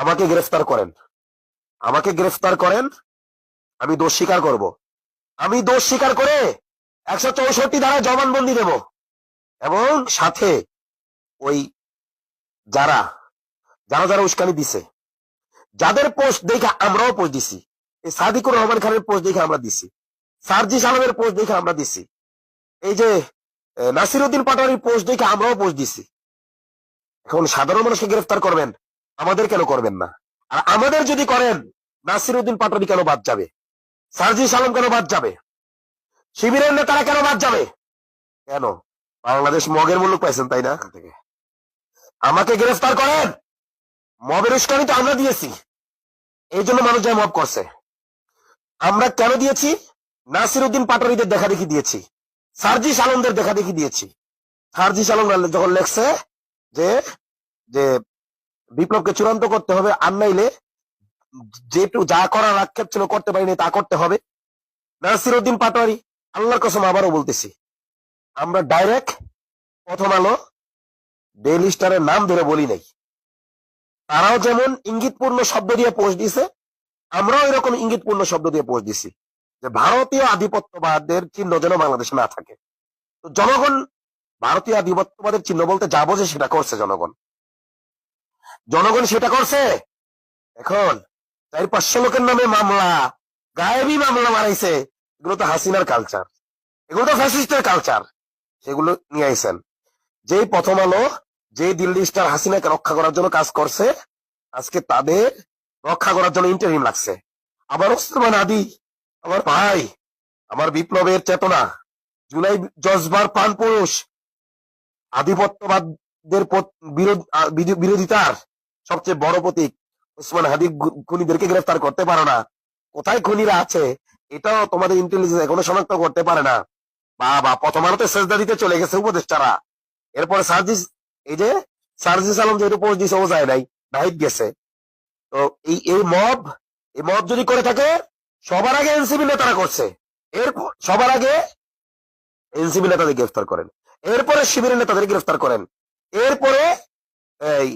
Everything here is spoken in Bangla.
আমাকে গ্রেফতার করেন। আমাকে গ্রেফতার করেন, আমি দোষ স্বীকার করব। আমি দোষ স্বীকার করে একশো চৌষট্টি ধারা জবানবন্দি দেব। এবং সাথে ওই যারা যারা যারা উস্কানি দিছে, যাদের পোস্ট দেখে আমরাও পোস্ট দিছি। এই সাদিকুর রহমান খানের পোস্ট দেখে আমরা দিছি। সার্জিস আলমের পোস্ট দেখে আমরা দিছি। এই যে নাসির উদ্দিন পাটোয়ারির পোস্ট দেখে আমরাও পোস্ট দিছি। এখন সাধারণ মানুষকে গ্রেফতার করবেন। আমাদের কেন করবেন না? আর আমাদের যদি করেন নাসির উদ্দিন পাটোয়ারি কেন বাদ যাবে? সার্জিস আলম কেন বাদ যাবে? শিবিরের নেতারা কেন বাদ যাবে? কেন? বাংলাদেশ মগের মূল্য পাইছেন তাই না? থেকে। আমাকে গ্রেফতার করেন? মবের উস্কানি তো আমরা দিয়েছি। এই জন্য মানুষ যায় মব করছে। আমরা কেন দিয়েছি? নাসির উদ্দিন পাটোয়ারিদের দেখা দেখি দিয়েছি। সার্জিস আলমদের দেখা দেখি দিয়েছি। সার্জিস আলম যখন লেখছে যে যে বিপ্লবকে চূড়ান্ত করতে হবে আর নাইলে যেটু যা করার আক্ষেপ ছিল করতে পারিনি তা করতে হবে। নাসির উদ্দিন পাটোয়ারি আল্লাহর কসম আবারও বলতেছি আমরা ডাইরেক্ট প্রথম আলো ডেইলি স্টারের নাম ধরে বলি নাই। তারাও যেমন ইঙ্গিতপূর্ণ শব্দ দিয়ে পোস্ট দিছে আমরাও এরকম ইঙ্গিতপূর্ণ শব্দ দিয়ে পোস্ট দিছি যে ভারতীয় আধিপত্যবাদের চিহ্ন যেন বাংলাদেশে না থাকে। তো জনগণ ভারতীয় আধিপত্যবাদের চিহ্ন বলতে যা বোঝে সেটা করছে জনগণ। জনগণ সেটা করছে? এখন চার পাঁচশো লোকের নামে মামলা, গায়েবী মামলা মারাইছে এগুলো তো হাসিনার কালচার এগুলো তো ফ্যাসিস্টের কালচার সেগুলো নিয়ে আইছেন। যেই প্রথম আলো যে দিল্লি স্টার হাসিনাকে রক্ষা করার জন্য কাজ করছে, আজকে তাদের রক্ষা করার জন্য ইন্টারভিউ লাগছে। আবার ওসমান আদি আমার ভাই, আমার বিপ্লবের চেতনা। জুলাই জজবার প্রাণ পুরুষ আধিপত্যবাদদের বিরোধিতার সবচেয়ে বড় প্রতীক ওসমান হাদি খুনিদেরকে গ্রেফতার করতে পারো না। কোথায় খুনিরা আছে, এটাও তোমাদের ইন্টেলিজেন্স এখনও শনাক্ত করতে পারে না। বাবা আলোতে সেজদা দিতে চলে গেছে উপদেষ্টারা। এরপরে সার্জিস, এই যে সার্জিস আলম যেহেতু পোস্ট দিছে ও যায় নাই, নাহিদ গেছে। তো এই এই মব এই মব যদি করে থাকে, সবার আগে এনসিবি নেতারা করছে। এরপর, সবার আগে এনসিবি নেতাদের গ্রেফতার করেন। এরপরে শিবিরের নেতাদের গ্রেফতার করেন। এরপরে এই